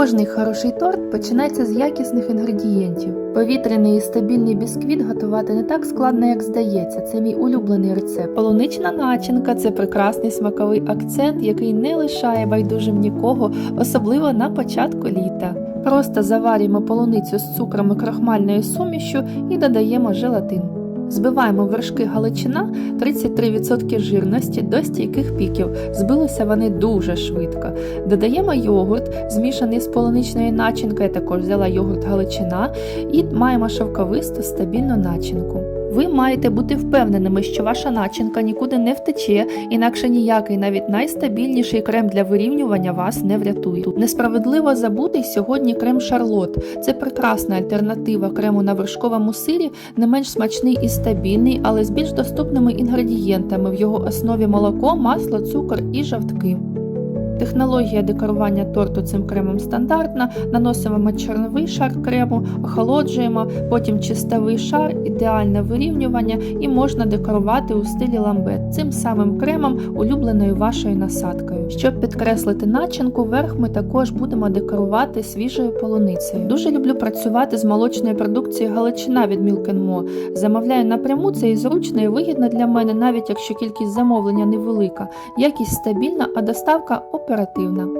Кожний хороший торт починається з якісних інгредієнтів. Повітряний і стабільний бісквіт готувати не так складно, як здається. Це мій улюблений рецепт. Полунична начинка це прекрасний смаковий акцент, який не лишає байдужим нікого, особливо на початку літа. Просто заварюємо полуницю з цукром і крахмальною сумішю і додаємо желатин. Збиваємо вершки галичина 33% жирності до стійких піків. Збилися вони дуже швидко. Додаємо йогурт, змішаний з полуничною начинкою. Я також взяла йогурт галичина і маємо шовковисту стабільну начинку. Ви маєте бути впевненими, що ваша начинка нікуди не втече, інакше ніякий, навіть найстабільніший крем для вирівнювання вас не врятує. Несправедливо забутий сьогодні крем Шарлот. Це прекрасна альтернатива крему на вершковому сирі, не менш смачний і стабільний, але з більш доступними інгредієнтами. В його основі молоко, масло, цукор і жовтки. Технологія декорування торту цим кремом стандартна. Наносимо чорновий шар крему, охолоджуємо, потім чистовий шар, ідеальне вирівнювання і можна декорувати у стилі ламбет цим самим кремом, улюбленою вашою насадкою. Щоб підкреслити начинку, верх ми також будемо декорувати свіжою полуницею. Дуже люблю працювати з молочною продукцією Галичина від Mo. Замовляю напряму, це і зручно і вигідно для мене, навіть якщо кількість замовлення невелика. Якість стабільна, а доставка оперативна.